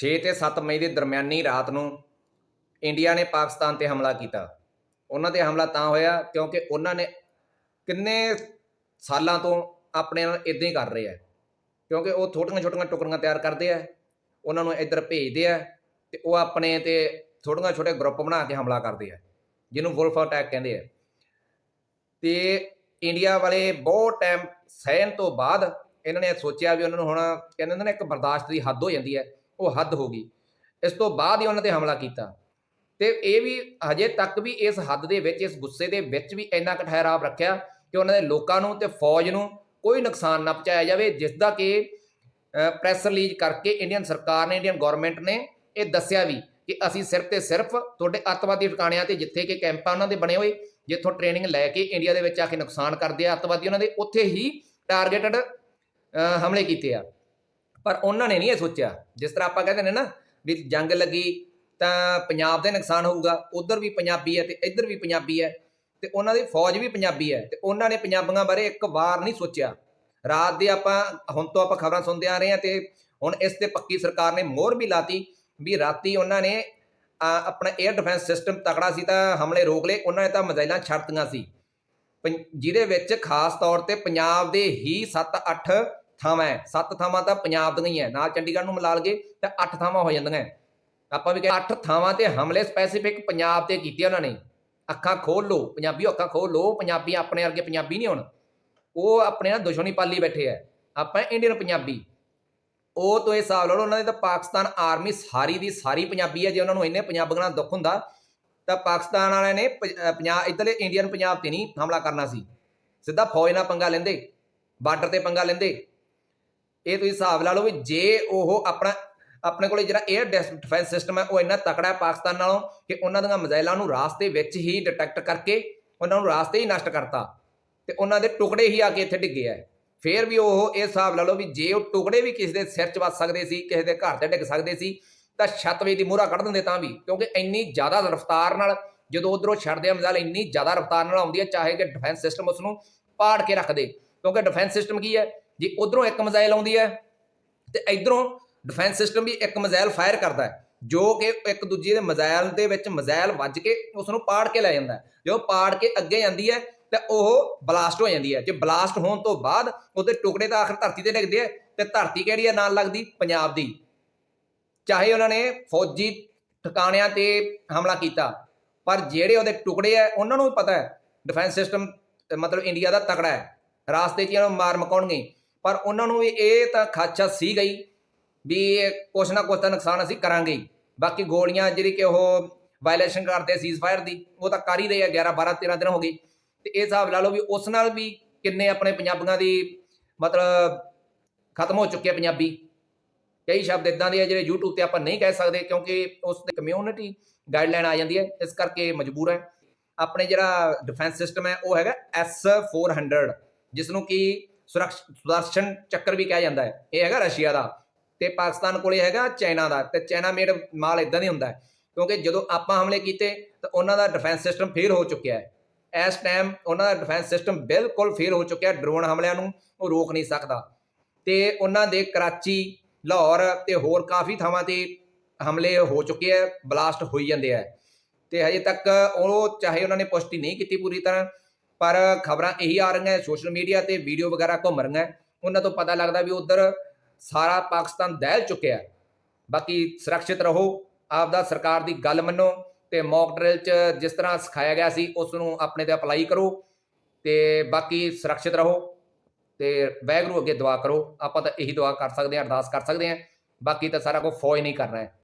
6 ਤੇ 7 ਮਈ ਦੇ ਦਰਮਿਆਨੀ ਰਾਤ ਨੂੰ ਇੰਡੀਆ ਨੇ ਪਾਕਿਸਤਾਨ ਤੇ ਹਮਲਾ ਕੀਤਾ। ਉਹਨਾਂ ਤੇ ਹਮਲਾ ਤਾਂ ਹੋਇਆ ਕਿਉਂਕਿ ਉਹਨਾਂ ਨੇ ਕਿੰਨੇ ਸਾਲਾਂ ਤੋਂ ਆਪਣੇ ਨਾਲ ਇਦਾਂ ਹੀ ਕਰ ਰਹੇ ਆ। ਕਿਉਂਕਿ ਉਹ ਛੋਟੀਆਂ ਛੋਟੀਆਂ ਟੁਕੜੀਆਂ ਤਿਆਰ ਕਰਦੇ ਆ, ਉਹਨਾਂ ਨੂੰ ਇੱਧਰ ਭੇਜਦੇ ਆ ਤੇ ਉਹ ਆਪਣੇ ਤੇ ਥੋੜੀਆਂ ਛੋਟੇ ਗਰੁੱਪ ਬਣਾ ਕੇ ਹਮਲਾ ਕਰਦੇ ਆ, ਜਿਹਨੂੰ ਵੁਲਫ ਅਟੈਕ ਕਹਿੰਦੇ ਆ। ਤੇ ਇੰਡੀਆ ਵਾਲੇ ਬਹੁਤ ਟਾਈਮ ਸਹਿਣ ਤੋਂ ਬਾਅਦ ਇਹਨਾਂ ਨੇ ਸੋਚਿਆ ਵੀ ਉਹਨਾਂ ਨੂੰ ਹੁਣ ਕਹਿੰਦੇ ਹੁੰਦੇ ਨੇ ਇੱਕ ਬਰਦਾਸ਼ਤ ਦੀ ਹੱਦ ਹੋ ਜਾਂਦੀ ਹੈ। ਉਹ ਹੱਦ ਹੋ ਗਈ। ਇਸ ਤੋਂ ਬਾਅਦ ਹੀ ਉਹਨਾਂ ਤੇ ਹਮਲਾ ਕੀਤਾ। ਤੇ ਇਹ ਵੀ ਹਜੇ ਤੱਕ ਵੀ ਇਸ ਹੱਦ ਦੇ ਵਿੱਚ, ਇਸ ਗੁੱਸੇ ਦੇ ਵਿੱਚ ਵੀ ਇੰਨਾ ਕੁ ਠਹਿਰਾਵ ਰੱਖਿਆ ਕਿ ਉਹਨਾਂ ਦੇ ਲੋਕਾਂ ਨੂੰ ਤੇ ਫੌਜ ਨੂੰ ਕੋਈ ਨੁਕਸਾਨ ਨਾ ਪਹੁੰਚਾਇਆ ਜਾਵੇ, ਜਿਸ ਦਾ ਕਿ ਪ੍ਰੈਸ ਰਿਲੀਜ਼ ਕਰਕੇ ਇੰਡੀਅਨ ਸਰਕਾਰ ਨੇ ਇੰਡੀਅਨ ਗਵਰਨਮੈਂਟ ਨੇ ਇਹ ਦੱਸਿਆ ਵੀ ਕਿ ਅਸੀਂ ਸਿਰਫ ਤੇ ਸਿਰਫ ਤੁਹਾਡੇ ਅੱਤਵਾਦੀ ਠਿਕਾਣਿਆਂ ਤੇ ਜਿੱਥੇ ਕਿ ਕੈਂਪਾਂ ਉਹਨਾਂ ਦੇ ਬਣੇ ਹੋਏ, ਜਿੱਥੋਂ ਟ੍ਰੇਨਿੰਗ ਲੈ ਕੇ ਇੰਡੀਆ ਦੇ ਵਿੱਚ ਆ ਕੇ ਨੁਕਸਾਨ ਕਰਦੇ ਆ, ਅੱਤਵਾਦੀ ਉਹਨਾਂ ਦੇ ਉੱਥੇ ਹੀ ਟਾਰਗੇਟਡ ਹਮਲੇ ਕੀਤੇ ਆ। ਪਰ ਉਹਨਾਂ ਨੇ ਨਹੀਂ ਇਹ ਸੋਚਿਆ। ਜਿਸ ਤਰ੍ਹਾਂ ਆਪਾਂ ਕਹਿੰਦੇ ਨੇ ਨਾ ਵੀ ਜੰਗ ਲੱਗੀ ਤਾਂ ਪੰਜਾਬ ਦੇ ਨੁਕਸਾਨ ਹੋਊਗਾ, ਉਧਰ ਵੀ ਪੰਜਾਬੀ ਹੈ ਤੇ ਇੱਧਰ ਵੀ ਪੰਜਾਬੀ ਹੈ ਤੇ ਉਹਨਾਂ ਦੀ ਫੌਜ ਵੀ ਪੰਜਾਬੀ ਹੈ ਤੇ ਉਹਨਾਂ ਨੇ ਪੰਜਾਬੀਆਂ ਬਾਰੇ ਇੱਕ ਵਾਰ ਨਹੀਂ ਸੋਚਿਆ। ਰਾਤ ਦੇ ਆਪਾਂ, ਹੁਣ ਤੋਂ ਆਪਾਂ ਖਬਰਾਂ ਸੁਣਦੇ ਆ ਰਹੇ ਹਾਂ ਤੇ ਹੁਣ ਇਸ ਤੇ ਪੱਕੀ ਸਰਕਾਰ ਨੇ ਮੋਹਰ ਵੀ ਲਾਤੀ ਵੀ ਰਾਤੀ ਉਹਨਾਂ ਨੇ ਆਪਣਾ 에ਅਰ ਡਿਫੈਂਸ ਸਿਸਟਮ ਤਕੜਾ ਸੀ ਤਾਂ ਹਮਲੇ ਰੋਕ ਲਏ, ਉਹਨਾਂ ਨੇ ਤਾਂ ਮਜ਼ਾਈਲਾਂ ਛੱਡਤੀਆਂ ਸੀ। ਪੰ- ਜਿਹਦੇ ਵਿੱਚ ਖਾਸ ਤੌਰ ਤੇ ਪੰਜਾਬ ਦੇ ਹੀ 7-8 ਥਾਵਾਂ ਹੈ। ਸੱਤ ਥਾਵਾਂ ਤਾਂ ਪੰਜਾਬ ਦੀਆਂ ਹੀ ਹੈ। ਨਾਲ ਚੰਡੀਗੜ੍ਹ ਨੂੰ ਮਿਲਾ ਲਗੇ ਤਾਂ ਅੱਠ ਥਾਵਾਂ ਹੋ ਜਾਂਦੀਆਂ ਆਪਾਂ ਵੀ ਕਹਿੰਦੇ ਅੱਠ ਥਾਵਾਂ ਤੇ ਹਮਲੇ ਸਪੈਸੀਫਿਕ ਪੰਜਾਬ ਤੇ ਕੀਤੇ ਉਹਨਾਂ ਨੇ। ਅੱਖਾਂ ਖੋਲ ਲਓ। ਪੰਜਾਬੀ ਅੱਖਾਂ ਖੋਲ ਲਓ। ਪੰਜਾਬੀ ਆਪਣੇ ਵਰਗੇ ਪੰਜਾਬੀ ਨਹੀਂ ਹੁਣ। ਉਹ ਆਪਣੇ ਨਾਲ ਦੁਸ਼ਮਣੀ ਪਾਲੀ ਬੈਠੇ ਆ ਆਪਾਂ ਇੰਡੀਅਨ ਪੰਜਾਬੀ। ਉਹ ਤੋਂ ਇਹ ਹਿਸਾਬ ਲਾ ਲਓ, ਉਹਨਾਂ ਦੀ ਤਾਂ ਪਾਕਿਸਤਾਨ ਆਰਮੀ ਸਾਰੀ ਦੀ ਸਾਰੀ ਪੰਜਾਬੀ ਹੈ। ਜੇ ਉਹਨਾਂ ਨੂੰ ਇੰਨੇ ਪੰਜਾਬੀਆਂ ਨਾਲ ਦੁੱਖ ਹੁੰਦਾ, ਤਾਂ ਪਾਕਿਸਤਾਨ ਵਾਲਿਆਂ ਨੇ ਪ- ਅਹ ਪੰਜਾਬ, ਇੱਧਰਲੇ ਇੰਡੀਅਨ ਪੰਜਾਬ ਤੇ ਨਹੀਂ ਹਮਲਾ ਕਰਨਾ ਸੀ। ਸਿੱਧਾ ਫੌਜ ਨਾਲ ਪੰਗਾ ਲੈਂਦੇ ਬਾਰਡਰ ਤੇ ਪੰਗਾ ਲੈਂਦੇ। ਇਹ ਤੁਸੀਂ ਹਿਸਾਬ ਲਾ ਲਓ ਵੀ ਜੇ ਉਹ ਆਪਣਾ, ਆਪਣੇ ਕੋਲੇ ਜਿਹੜਾ 에ਅਰ ਡਿਫੈਂਸ ਸਿਸਟਮ ਹੈ, ਉਹ ਇੰਨਾ ਤਕੜਾ ਹੈ ਪਾਕਿਸਤਾਨ ਨਾਲੋਂ ਕਿ ਉਹਨਾਂ ਦੀਆਂ ਮਿਜ਼ਾਈਲਾਂ ਨੂੰ ਰਾਸਤੇ ਵਿੱਚ ਹੀ ਡਿਟੈਕਟ ਕਰਕੇ ਉਹਨਾਂ ਨੂੰ ਰਾਸਤੇ ਹੀ ਨਸ਼ਟ ਕਰਤਾ ਤੇ ਉਹਨਾਂ ਦੇ ਟੁਕੜੇ ਹੀ ਆ ਕੇ ਇੱਥੇ ਡਿੱਗੇ ਆ। ਫੇਰ ਵੀ ਉਹ ਇਹ ਹਿਸਾਬ ਲਾ ਲਓ ਵੀ ਜੇ ਉਹ ਟੁਕੜੇ ਵੀ ਕਿਸੇ ਦੇ ਸਿਰ 'ਚ ਵੱਜ ਸਕਦੇ ਸੀ, ਕਿਸੇ ਦੇ ਘਰ ਤੇ ਡਿੱਗ ਸਕਦੇ ਸੀ, ਤਾਂ ਛੱਤ ਵੇ ਦੀ ਮੂਹਰਾ ਕੱਢ ਦਿੰਦੇ ਤਾਂ ਵੀ, ਕਿਉਂਕਿ ਇੰਨੀ ਜ਼ਿਆਦਾ ਰਫ਼ਤਾਰ ਨਾਲ ਜਦੋਂ ਉਧਰੋਂ ਛੱਡਦੇ ਆ ਮਿਜ਼ਾਈਲ, ਇੰਨੀ ਜ਼ਿਆਦਾ ਰਫ਼ਤਾਰ ਨਾਲ ਆਉਂਦੀ ਹੈ ਚਾਹੇ ਕਿ ਡਿਫੈਂਸ ਸਿਸਟਮ ਉਸ ਨੂੰ ਪਾੜ ਕੇ ਰੱਖ ਦੇ। ਕਿਉਂਕਿ ਡਿਫੈਂਸ ਸਿਸਟਮ ਕੀ ਹੈ? ਜੇ ਉਧਰੋਂ ਇੱਕ ਮਿਜ਼ਾਈਲ ਆਉਂਦੀ ਹੈ ਤੇ ਇਧਰੋਂ ਡਿਫੈਂਸ ਸਿਸਟਮ ਵੀ ਇੱਕ ਮਿਜ਼ਾਈਲ ਫਾਇਰ ਕਰਦਾ ਹੈ, ਜੋ ਕਿ ਇੱਕ ਦੂਜੇ ਦੇ ਮਿਜ਼ਾਈਲ ਦੇ ਵਿੱਚ ਮਿਜ਼ਾਈਲ ਵੱਜ ਕੇ ਉਸ ਨੂੰ ਪਾੜ ਕੇ ਲੈ ਜਾਂਦਾ ਹੈ। ਜਦੋਂ ਪਾੜ ਕੇ ਅੱਗੇ ਜਾਂਦੀ ਹੈ ਤਾਂ ਉਹ ਬਲਾਸਟ ਹੋ ਜਾਂਦੀ ਹੈ। ਜੇ ਬਲਾਸਟ ਹੋਣ ਤੋਂ ਬਾਅਦ ਉਹਦੇ ਟੁਕੜੇ ਤਾਂ ਆਖਰ ਧਰਤੀ ਤੇ ਡਿੱਗਦੇ ਆ ਤੇ ਧਰਤੀ ਕਿਹੜੀ ਹੈ ਨਾਲ ਲੱਗਦੀ? ਪੰਜਾਬ ਦੀ। ਚਾਹੇ ਉਹਨਾਂ ਨੇ ਫੌਜੀ ਠਿਕਾਣਿਆਂ ਤੇ ਹਮਲਾ ਕੀਤਾ, ਪਰ ਜਿਹੜੇ ਉਹਦੇ ਟੁਕੜੇ ਆ, ਉਹਨਾਂ ਨੂੰ ਵੀ ਪਤਾ ਹੈ ਡਿਫੈਂਸ ਸਿਸਟਮ ਮਤਲਬ ਇੰਡੀਆ ਦਾ ਤਕੜਾ ਹੈ। ਰਾਸਤੇ 'ਚ ਇਹਨਾਂ ਨੂੰ ਮਾਰ ਮਕਾਉਣਗੇ। ਪਰ ਉਹਨਾਂ ਨੂੰ ਵੀ ਇਹ ਤਾਂ ਖਾਚਾ ਸੀ ਗਈ ਵੀ ਕੁਛ ਨਾ ਕੁਛ ਤਾਂ ਨੁਕਸਾਨ ਅਸੀਂ ਕਰਾਂਗੇ ਬਾਕੀ ਗੋਲੀਆਂ ਜਿਹੜੀ ਕਿ ਉਹ ਵਾਇਲੇਸ਼ਨ ਕਰਦੇ ਸੀਜ਼ਫਾਇਰ ਦੀ, ਉਹ ਤਾਂ ਕਰ ਹੀ ਰਹੇ ਆ 11 12 13 ਦਿਨ ਹੋ ਗਏ। ਤੇ ਇਹ ਹਿਸਾਬ ਲਾ ਲਓ ਵੀ ਉਸ ਨਾਲ ਵੀ ਕਿੰਨੇ ਆਪਣੇ ਪੰਜਾਬੀਆਂ ਦੀ ਮਤਲਬ ਖਤਮ ਹੋ ਚੁੱਕੇ ਆ ਪੰਜਾਬੀ। ਕਈ ਸ਼ਬਦ ਇਦਾਂ ਦੇ ਆ ਜਿਹੜੇ YouTube ਤੇ ਆਪਾਂ ਨਹੀਂ ਕਹਿ ਸਕਦੇ ਕਿਉਂਕਿ ਉਸ ਤੇ ਕਮਿਊਨਿਟੀ ਗਾਈਡਲਾਈਨ ਆ ਜਾਂਦੀ ਹੈ, ਇਸ ਕਰਕੇ ਮਜਬੂਰ ਹੈ। ਆਪਣੇ ਜਿਹੜਾ ਡਿਫੈਂਸ ਸਿਸਟਮ ਹੈ, ਉਹ ਹੈਗਾ S400 ਜਿਸ ਨੂੰ ਕਿ ਸੁਦਰਸ਼ਨ ਚੱਕਰ ਵੀ ਕਿਹਾ ਜਾਂਦਾ ਹੈ। ਇਹ ਹੈਗਾ ਰਸ਼ੀਆ ਦਾ ਤੇ ਪਾਕਿਸਤਾਨ ਕੋਲੇ ਹੈਗਾ ਚਾਈਨਾ ਦਾ ਤੇ ਚਾਈਨਾ ਮੇਡ ਮਾਲ ਇਦਾਂ ਨਹੀਂ ਹੁੰਦਾ ਕਿਉਂਕਿ ਜਦੋਂ ਆਪਾਂ ਹਮਲੇ ਕੀਤੇ ਤਾਂ ਉਹਨਾਂ ਦਾ ਡਿਫੈਂਸ ਸਿਸਟਮ ਫੇਲ ਹੋ ਚੁੱਕਿਆ ਹੈ। ਇਸ ਟਾਈਮ ਉਹਨਾਂ ਦਾ ਡਿਫੈਂਸ ਸਿਸਟਮ ਬਿਲਕੁਲ ਫੇਲ ਹੋ ਚੁੱਕਿਆ ਡਰੋਨ ਹਮਲਿਆਂ ਨੂੰ, ਉਹ ਰੋਕ ਨਹੀਂ ਸਕਦਾ। ਤੇ ਉਹਨਾਂ ਦੇ ਕਰਾਚੀ, ਲਾਹੌਰ ਤੇ ਹੋਰ ਕਾਫੀ ਥਾਵਾਂ ਤੇ ਹਮਲੇ ਹੋ ਚੁੱਕੇ ਆ ਬਲਾਸਟ ਹੋਈ ਜਾਂਦੇ ਆ ਤੇ ਹਜੇ ਤੱਕ ਉਹ ਚਾਹੇ ਉਹਨਾਂ ਨੇ ਪੁਸ਼ਟੀ ਨਹੀਂ ਕੀਤੀ ਪੂਰੀ ਤਰ੍ਹਾਂ ਪਰ ਖਬਰਾਂ ਇਹੀ ਆ ਰਹੀਆਂ ਸੋਸ਼ਲ ਮੀਡੀਆ ਤੇ ਵੀਡੀਓ ਵਗੈਰਾ ਘੁੰਮ ਰਹੀਆਂ ਉਹਨਾਂ ਤੋਂ ਪਤਾ ਲੱਗਦਾ ਵੀ ਉਧਰ ਸਾਰਾ ਪਾਕਿਸਤਾਨ ਦਹਿਲ ਚੁੱਕਿਆ ਬਾਕੀ ਸੁਰੱਖਿਅਤ ਰਹੋ, ਆਪਦਾ ਸਰਕਾਰ ਦੀ ਗੱਲ ਮੰਨੋ ਤੇ ਮੌਕ ਡਰਿਲ ਚ ਜਿਸ ਤਰ੍ਹਾਂ ਸਿਖਾਇਆ ਗਿਆ ਸੀ, ਉਸ ਨੂੰ ਆਪਣੇ ਤੇ ਅਪਲਾਈ ਕਰੋ ਤੇ ਬਾਕੀ ਸੁਰੱਖਿਅਤ ਰਹੋ ਤੇ ਵੈਗਰੂ ਅੱਗੇ ਦੁਆ ਕਰੋ। ਆਪਾਂ ਤਾਂ ਇਹੀ ਦੁਆ ਕਰ ਸਕਦੇ ਹਾਂ, ਅਰਦਾਸ ਕਰ ਸਕਦੇ ਹਾਂ। ਬਾਕੀ ਤਾਂ ਸਾਰਾ ਕੁਝ ਫੌਜ ਨਹੀਂ ਕਰਨਾ ਹੈ।